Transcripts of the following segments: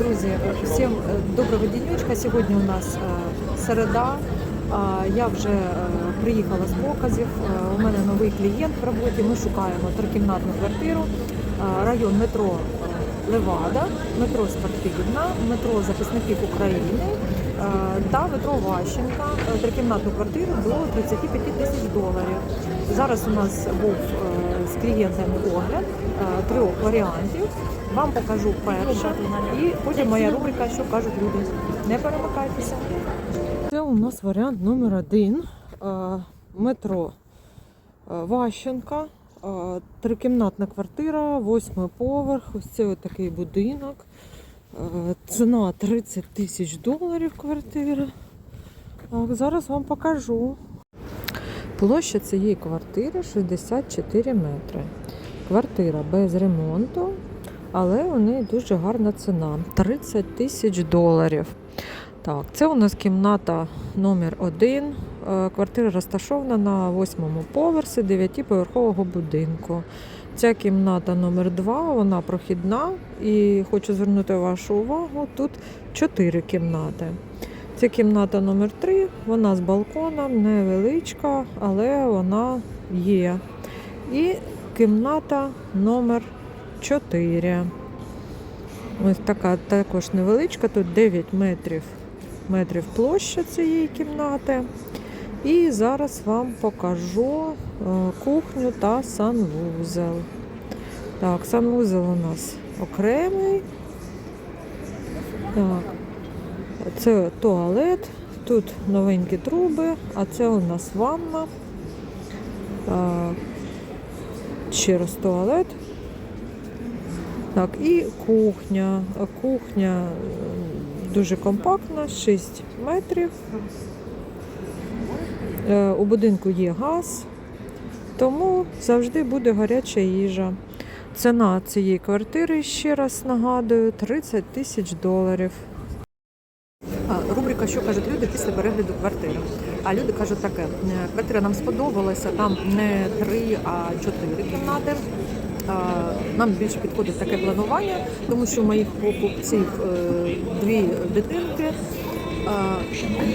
Друзі, всім е, доброго денечка. Сьогодні у нас е, середа. Я вже е, приїхала з показів. Е, У мене новий клієнт в роботі. Ми шукаємо трикімнатну квартиру. Район метро е, Левада, метро Спортивна, метро Захисників України е, та метро Ващенка. Е, Трикімнатну квартиру до 35 тисяч доларів. Зараз у нас був е, з клієнтами огляд е, трьох варіантів. Вам покажу перше і потім моя рубрика, що кажуть люди. Не перемикайтеся. Це у нас варіант номер один. Е, Метро е, Ващенка. Е, Трикімнатна квартира, восьмий поверх. Ось це такий будинок. Е, Ціна 30 тисяч доларів квартира. Зараз вам покажу. Площа цієї квартири 64 метри. Квартира без ремонту, але у неї дуже гарна ціна 30 тисяч доларів. Так, це у нас кімната номер 1 Квартира розташована на восьмому поверсі 9-поверхового будинку. Ця кімната номер 2 вона прохідна. І хочу звернути вашу увагу, тут 4 кімнати. Це кімната номер 3 вона з балконом, невеличка, але вона є. І кімната номер 4. Ось така також невеличка, тут 9 метрів, метрів площа цієї кімнати. І зараз вам покажу е, кухню та санвузел. Так, санвузел у нас окремий. Так, це туалет, тут новенькі труби, а це у нас ванна. Ще раз туалет. Так, і кухня. Кухня е, дуже компактна, 6 метрів. Е, У будинку є газ, тому завжди буде гаряча їжа. Ціна цієї квартири, ще раз нагадую, 30 тисяч доларів. Рубрика, що кажуть люди після перегляду квартири. А люди кажуть таке: е, квартира нам сподобалася, там не три, а чотири кімнати. Нам більше підходить таке планування, тому що у моїх покупців е, дві дитинки.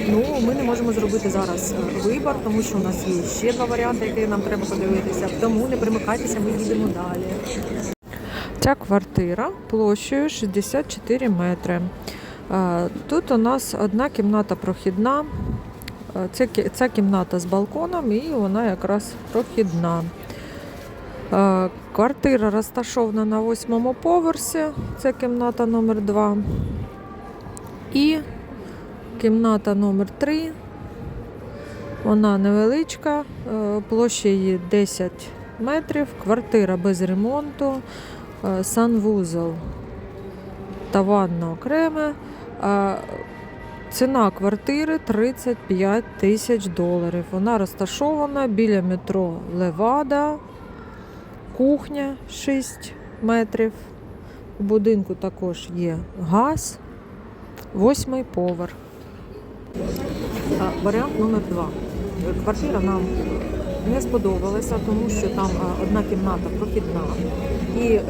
Ну, ми не можемо зробити зараз е, вибір, тому що у нас є ще два варіанти, які нам треба подивитися. Тому не примикайтеся, ми їдемо далі. Ця квартира площею 64 метри. Е, Тут у нас одна кімната прохідна. Е, Це, ця кімната з балконом і вона якраз прохідна. Е, Квартира розташована на восьмому поверсі. Це кімната номер 2 І кімната номер 3 Вона невеличка, площа її 10 метрів, квартира без ремонту, санвузол та ванна окреме. Ціна квартири 35 тисяч доларів. Вона розташована біля метро Левада, кухня 6 метрів. У будинку також є газ, восьмий поверх. Варіант номер два. Квартира нам не сподобалася, тому що там одна кімната прохідна. І е,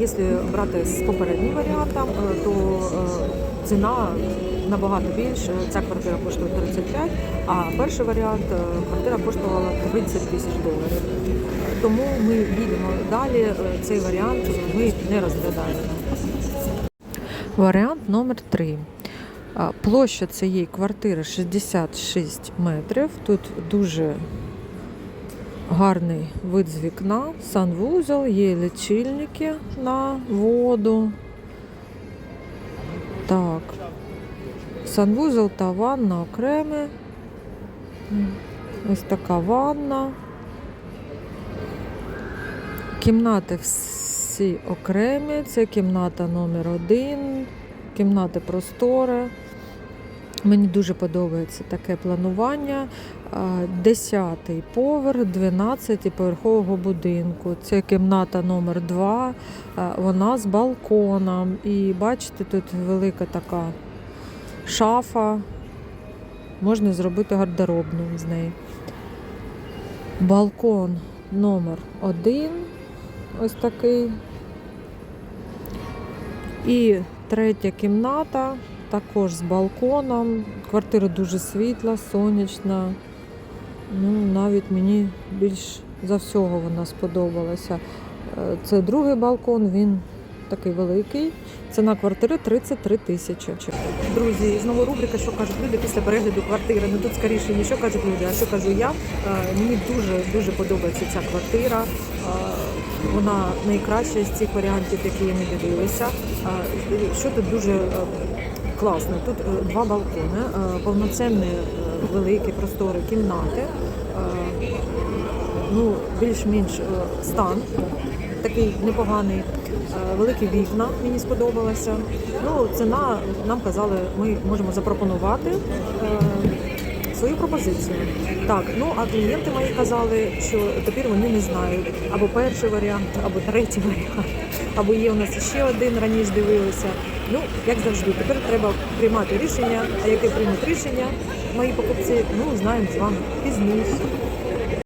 якщо брати з попереднім варіантом, е, то е, ціна набагато більше. Ця квартира коштує 35, а перший варіант е, квартира коштувала 30 тисяч доларів. Тому ми їдемо далі. Цей варіант ми не розглядаємо. Варіант номер 3. Площа цієї квартири 66 метрів. Тут дуже гарний вид з вікна, санвузол, є лічильники на воду. Так. Санвузол та ванна окреме. Ось така ванна. Кімнати всі окремі. Це кімната номер один, кімнати просторе. Мені дуже подобається таке планування. Десятий поверх 12-поверхового будинку. Це кімната номер 2 вона з балконом. І бачите, тут велика така шафа. Можна зробити гардеробну з неї. Балкон номер 1 ось такий. І третя кімната, також з балконом. Квартира дуже світла, сонячна. Ну, навіть мені більш за всього вона сподобалася. Е, Це другий балкон, він такий великий. Ціна квартири 33 тисячі. Друзі, знову рубрика, що кажуть люди після перегляду квартири. Ну тут скоріше не що кажуть люди, а що кажу я. Е, Мені дуже дуже подобається ця квартира. Е, Вона найкраща з цих варіантів, які ми дивилися. Е, Що тут дуже класно? Тут е, два балкони, е, повноцінні е, великі простори кімнати. Ну, більш-менш стан такий непоганий. Великі вікна мені сподобалося. Ну, ціна нам казали, ми можемо запропонувати свою пропозицію. Так, ну а клієнти мої казали, що тепер вони не знають або перший варіант, або третій варіант, або є у нас ще один раніше дивилися. Ну, як завжди, тепер треба приймати рішення. А яке приймуть рішення мої покупці, ну знаємо з вами пізніше.